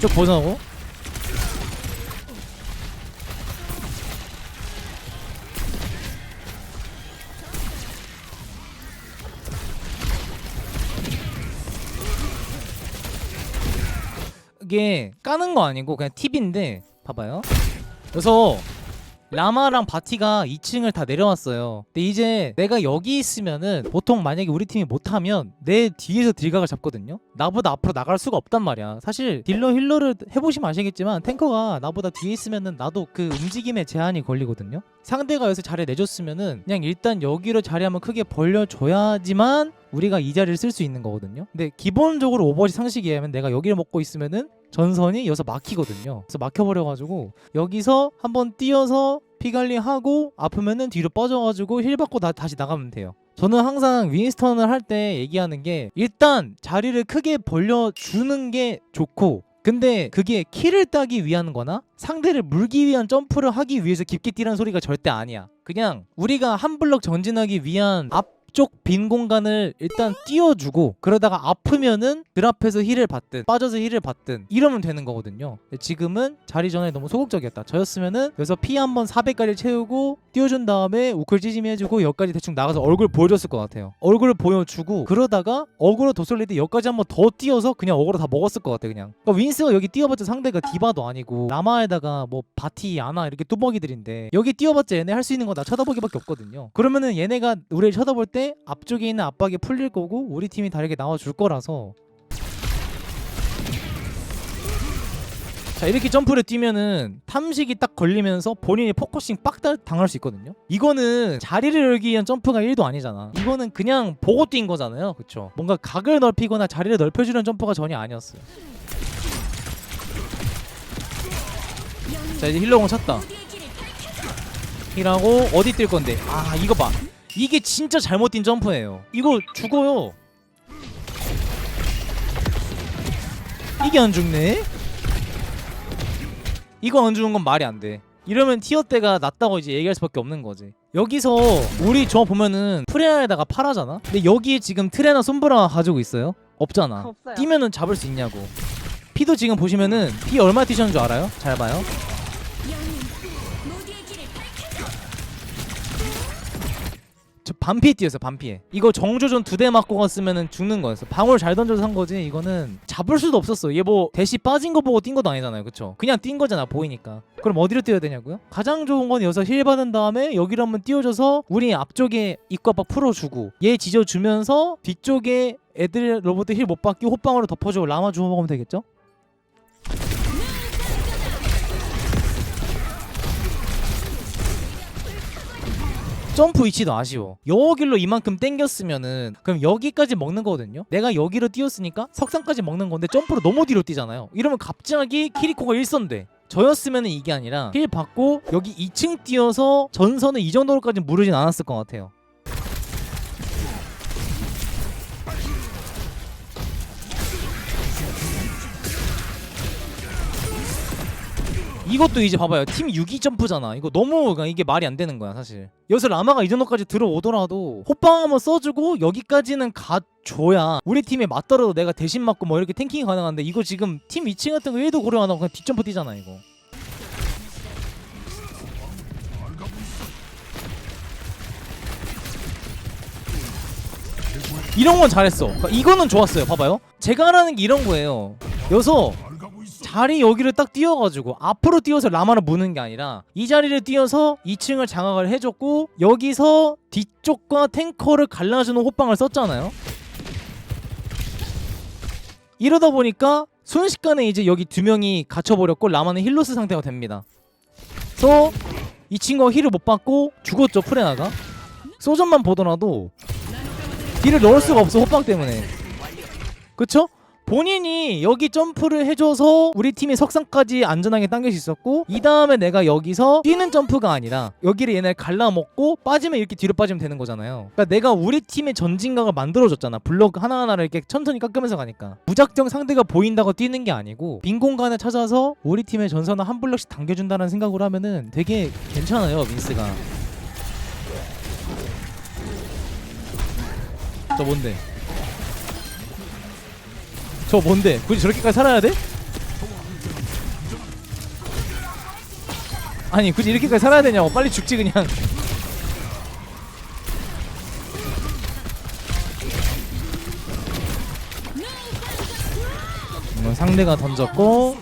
쭉 보자고. 이게 까는 거 아니고 그냥 팁인데 봐봐요. 그래서 라마랑 바티가 2층을 다 내려왔어요. 근데 이제 내가 여기 있으면은 보통 만약에 우리 팀이 못하면 내 뒤에서 딜각을 잡거든요. 나보다 앞으로 나갈 수가 없단 말이야. 사실 딜러 힐러를 해보시면 아시겠지만 탱커가 나보다 뒤에 있으면은 나도 그 움직임에 제한이 걸리거든요. 상대가 여기서 자리 내줬으면은 그냥 일단 여기로 자리 한번 크게 벌려줘야지만 우리가 이 자리를 쓸 수 있는 거거든요. 근데 기본적으로 오버워치 상식에 의하면 내가 여기를 먹고 있으면은 전선이 여기서 막히거든요. 그래서 막혀버려가지고 여기서 한번 뛰어서 피 관리하고 아프면은 뒤로 빠져가지고 힐 받고 다, 다시 나가면 돼요. 저는 항상 윈스턴을 할 때 얘기하는 게 일단 자리를 크게 벌려주는 게 좋고 근데 그게 킬을 따기 위한 거나 상대를 물기 위한 점프를 하기 위해서 깊게 뛰라는 소리가 절대 아니야. 그냥 우리가 한 블럭 전진하기 위한 앞 쪽 빈 공간을 일단 띄워주고 그러다가 아프면은 그 앞에서 힐을 받든 빠져서 힐을 받든 이러면 되는 거거든요. 지금은 자리 전에 너무 소극적이었다. 저였으면은 여기서 피 한 번 400까지 채우고 띄워준 다음에 우클 찌짐 해 주고 여기까지 대충 나가서 얼굴 보여줬을 것 같아요. 얼굴을 보여주고 그러다가 어그로 도솔리드 여기까지 한 번 더 띄워서 그냥 어그로 다 먹었을 것 같아 그냥. 그러니까 윈스가 여기 띄워봤자 상대가 디바도 아니고 라마에다가 뭐 바티 아나 이렇게 뚜벅이들인데 여기 띄워봤자 얘네 할 수 있는 거 나 쳐다보기밖에 없거든요. 그러면은 얘네가 우리를 쳐다볼 때 앞쪽에 있는 압박이 풀릴 거고 우리 팀이 다르게 나와줄 거라서. 자 이렇게 점프를 뛰면은 탐식이 딱 걸리면서 본인이 포커싱 빡 다- 당할 수 있거든요. 이거는 자리를 열기 위한 점프가 1도 아니잖아. 이거는 그냥 보고 뛴 거잖아요. 그쵸. 뭔가 각을 넓히거나 자리를 넓혀주는 점프가 전혀 아니었어요. 자 이제 힐러공 찼다. 힐하고 어디 뛸 건데? 아 이거 봐 이게 진짜 잘못 뛴 점프예요 이거 죽어요 이게 안 죽네 이거 안 주는 건 말이 안 돼. 이러면 티어 때가 낮다고 이제 얘기할 수밖에 없는 거지. 여기서 우리 저 보면은 프레아에다가 팔아잖아. 근데 여기에 지금 트레나 솜브라 가지고 있어요? 없잖아. 없어요. 뛰면은 잡을 수 있냐고. 피도 지금 보시면은 피 얼마 뛰셨는 줄 알아요? 잘 봐요. 저 반피에 뛰었어 반피에. 이거 정조준 두대 맞고 갔으면은 죽는 거였어. 방울 잘 던져서 한 거지. 이거는 잡을 수도 없었어. 얘 뭐 대시 빠진 거 보고 뛴 것도 아니잖아요 그쵸? 그냥 뛴 거잖아 보이니까. 그럼 어디로 뛰어야 되냐고요? 가장 좋은 건 여기서 힐 받은 다음에 여기로 한번 띄워줘서 우리 앞쪽에 입구 압박 풀어주고 얘 지져주면서 뒤쪽에 애들 로봇 힐못 받기 호빵으로 덮어주고 라마 주워 먹으면 되겠죠 점프 위치도 아쉬워. 여 길로 이만큼 땡겼으면은 그럼 여기까지 먹는 거거든요. 내가 여기로 뛰었으니까 석상까지 먹는 건데 점프로 너무 뒤로 뛰잖아요. 이러면 갑자기 키리코가 1선돼. 저였으면 이게 아니라 힐 받고 여기 2층 뛰어서 전선을 이 정도로까지 무르진 않았을 것 같아요. 이것도 이제 봐봐요. 팀 6위 점프잖아. 이거 너무 그냥 이게 말이 안 되는 거야 사실. 여기서 라마가 이 정도까지 들어오더라도 호빵 한번 써주고 여기까지는 가줘야 우리 팀에 맞더라도 내가 대신 맞고 뭐 이렇게 탱킹이 가능한데 이거 지금 팀 2층 같은 거 1도 고려 안 하고 그냥 뒷점프 뛰잖아 이거. 이런 건 잘했어. 그러니까 이거는 좋았어요. 봐봐요. 제가 하라는 게 이런 거예요. 여기서 자리 여기를 딱 띄워가지고 앞으로 띄워서 라마를 무는 게 아니라 이 자리를 띄워서 2층을 장악을 해줬고 여기서 뒤쪽과 탱커를 갈라주는 호빵을 썼잖아요. 이러다 보니까 순식간에 이제 여기 두 명이 갇혀버렸고 라마는 힐로스 상태가 됩니다. 그래서 이 친구가 힐을 못 받고 죽었죠 프레나가. 소전만 보더라도 딜을 넣을 수가 없어 호빵 때문에. 그쵸? 본인이 여기 점프를 해줘서 우리 팀이 석상까지 안전하게 당길 수 있었고 이 다음에 내가 여기서 뛰는 점프가 아니라 여기를 얘네 갈라먹고 빠지면 이렇게 뒤로 빠지면 되는 거잖아요. 그러니까 내가 우리 팀의 전진각을 만들어줬잖아. 블록 하나하나를 이렇게 천천히 깎으면서 가니까. 무작정 상대가 보인다고 뛰는 게 아니고 빈 공간을 찾아서 우리 팀의 전선을 한 블럭씩 당겨준다는 생각으로 하면은 되게 괜찮아요 민스가. 저 뭔데 저 뭔데? 굳이 저렇게까지 살아야 돼? 아니 굳이 이렇게까지 살아야 되냐고 빨리 죽지 그냥 뭐 상대가 던졌고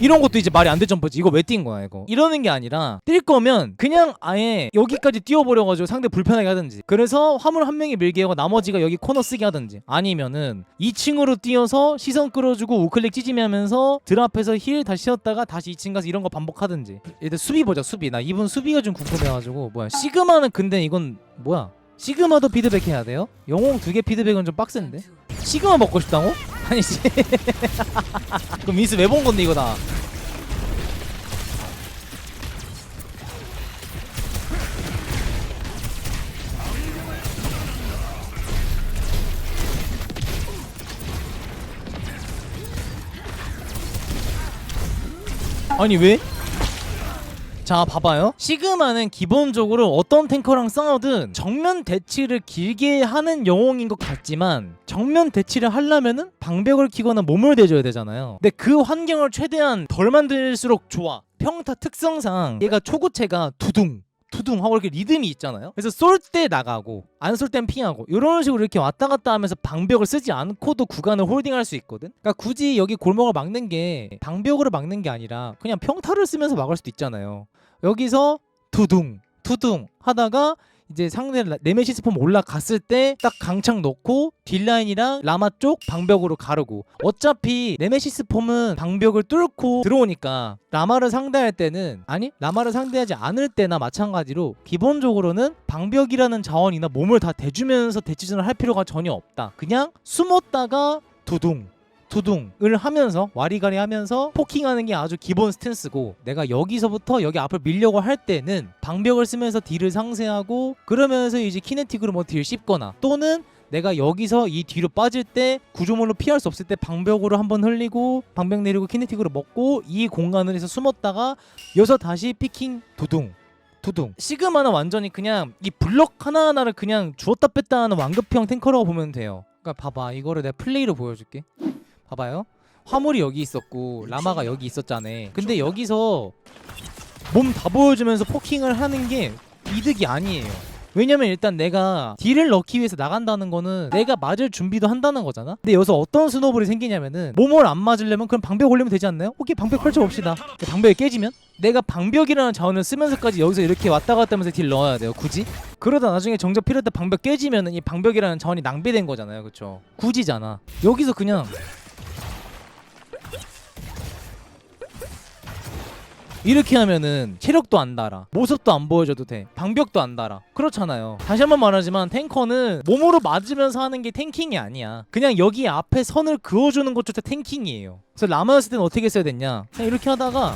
이런 것도 이제 말이 안돼 점프지. 이거 왜 뛴 거야 이거? 이러는 게 아니라 뛸 거면 그냥 아예 여기까지 뛰어버려가지고 상대 불편하게 하든지. 그래서 화물 한 명이 밀게 하고 나머지가 여기 코너 쓰게 하든지. 아니면은 2층으로 뛰어서 시선 끌어주고 우클릭 찌짐하면서 드랍해서 힐 다시 씌웠다가 다시 2층 가서 이런 거 반복하든지. 일단 수비 보자 수비. 나 이분 수비가 좀 궁금해가지고. 뭐야 시그마는 근데 이건 뭐야? 시그마도 피드백 해야 돼요? 영웅 두 개 피드백은 좀 빡센데? 시그마 먹고 싶다고? 아니지 그럼 미스 왜 본 건데 이거 다 아니 왜? 자 봐봐요. 시그마는 기본적으로 어떤 탱커랑 싸우든 정면 대치를 길게 하는 영웅인 것 같지만 정면 대치를 하려면은 방벽을 키거나 몸을 대줘야 되잖아요. 근데 그 환경을 최대한 덜 만들수록 좋아. 평타 특성상 얘가 초고체가 두둥 두둥 하고 이렇게 리듬이 있잖아요. 그래서 쏠 때 나가고 안 쏠땐 피하고 이런 식으로 이렇게 왔다 갔다 하면서 방벽을 쓰지 않고도 구간을 홀딩할 수 있거든. 그러니까 굳이 여기 골목을 막는 게 방벽으로 막는 게 아니라 그냥 평타를 쓰면서 막을 수도 있잖아요. 여기서 두둥 두둥 하다가 이제 상대 라- 네메시스 폼 올라갔을 때 딱 강창 넣고 딜라인이랑 라마 쪽 방벽으로 가르고. 어차피 네메시스 폼은 방벽을 뚫고 들어오니까 라마를 상대할 때는 아니 라마를 상대하지 않을 때나 마찬가지로 기본적으로는 방벽이라는 자원이나 몸을 다 대주면서 대치전을 할 필요가 전혀 없다. 그냥 숨었다가 두둥 두둥을 하면서 와리가리 하면서 포킹하는 게 아주 기본 스탠스고 내가 여기서부터 여기 앞을 밀려고 할 때는 방벽을 쓰면서 딜을 상쇄하고 그러면서 이제 키네틱으로 뭐 딜 씹거나 또는 내가 여기서 이 뒤로 빠질 때 구조물로 피할 수 없을 때 방벽으로 한번 흘리고 방벽 내리고 키네틱으로 먹고 이 공간에서 숨었다가 여기서 다시 피킹 두둥 두둥. 시그마는 완전히 그냥 이 블럭 하나하나를 그냥 주었다 뺐다 하는 완급형 탱커라고 보면 돼요. 그러니까 봐봐 이거를 내가 플레이로 보여줄게 봐봐요. 화물이 여기 있었고 라마가 여기 있었잖아. 근데 여기서 몸 다 보여주면서 포킹을 하는 게 이득이 아니에요. 왜냐면 일단 내가 딜을 넣기 위해서 나간다는 거는 내가 맞을 준비도 한다는 거잖아. 근데 여기서 어떤 스노볼이 생기냐면은 몸을 안 맞으려면 그럼 방벽 올리면 되지 않나요? 오케이 방벽 펼쳐 봅시다. 방벽이 깨지면 내가 방벽이라는 자원을 쓰면서까지 여기서 이렇게 왔다 갔다 하면서 딜 넣어야 돼요. 굳이? 그러다 나중에 정작 필요할 때 방벽 깨지면은 이 방벽이라는 자원이 낭비된 거잖아요. 그렇죠? 굳이잖아. 여기서 그냥 이렇게 하면은 체력도 안 달아. 모습도 안 보여줘도 돼. 방벽도 안 달아. 그렇잖아요. 다시 한번 말하지만 탱커는 몸으로 맞으면서 하는 게 탱킹이 아니야. 그냥 여기 앞에 선을 그어주는 것조차 탱킹이에요. 그래서 라마였을 때는 어떻게 했어야 됐냐? 그냥 이렇게 하다가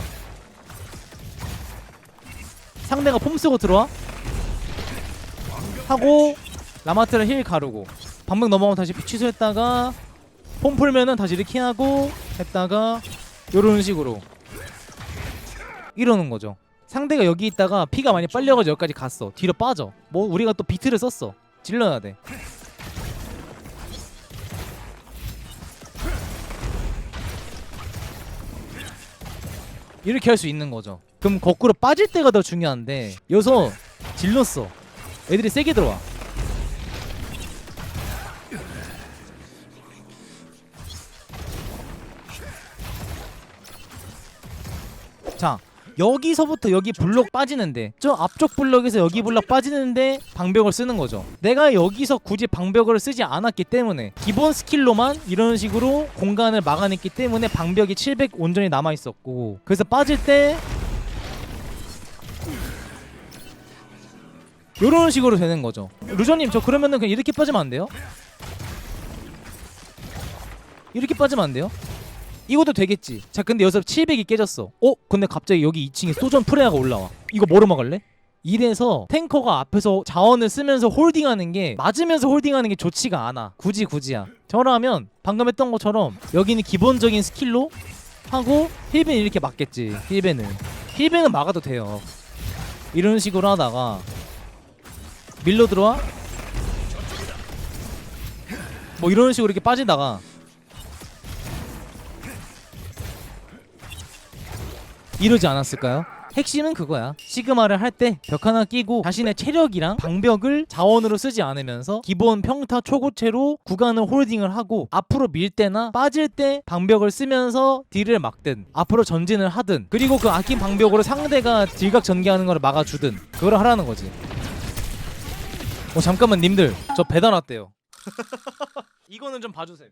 상대가 폼 쓰고 들어와? 하고 라마트를 힐 가르고 방벽 넘어가면 다시 취소했다가 폼 풀면은 다시 이렇게 하고 했다가 요런 식으로 이러는 거죠. 상대가 여기 있다가 피가 많이 빨려가지고 여기까지 갔어. 뒤로 빠져. 뭐 우리가 또 비트를 썼어. 질러야 돼. 이렇게 할 수 있는 거죠. 그럼 거꾸로 빠질 때가 더 중요한데 여기서 질렀어. 애들이 세게 들어와. 자 여기서부터 여기 블록 빠지는데 저 앞쪽 블록에서 여기 블록 빠지는데 방벽을 쓰는 거죠 내가 여기서 굳이 방벽을 쓰지 않았기 때문에 기본 스킬로만 이런 식으로 공간을 막아냈기 때문에 방벽이 700 온전히 남아있었고 그래서 빠질 때 이런 식으로 되는 거죠 루저님 저 그러면은 그냥 이렇게 빠지면 안 돼요? 이렇게 빠지면 안 돼요? 이것도 되겠지. 자, 근데 여기서 700이 깨졌어. 어? 근데 갑자기 여기 2층에 소전 프레아가 올라와. 이거 뭐로 막을래? 이래서 탱커가 앞에서 자원을 쓰면서 홀딩하는 게 맞으면서 홀딩하는 게 좋지가 않아. 굳이 굳이야. 저라면 방금 했던 것처럼 여기는 기본적인 스킬로 하고 힐벤 이렇게 막겠지. 힐벤은 힐벤은 막아도 돼요. 이런 식으로 하다가 밀로 들어와. 뭐 이런 식으로 이렇게 빠지다가 이러지 않았을까요? 핵심은 그거야. 시그마를 할 때 벽 하나 끼고 자신의 체력이랑 방벽을 자원으로 쓰지 않으면서 기본 평타 초고체로 구간을 홀딩을 하고 앞으로 밀 때나 빠질 때 방벽을 쓰면서 딜을 막든 앞으로 전진을 하든 그리고 그 아낀 방벽으로 상대가 딜각 전개하는 걸 막아주든 그걸 하라는 거지. 어 잠깐만 님들 저 배달 왔대요. 이거는 좀 봐주세요.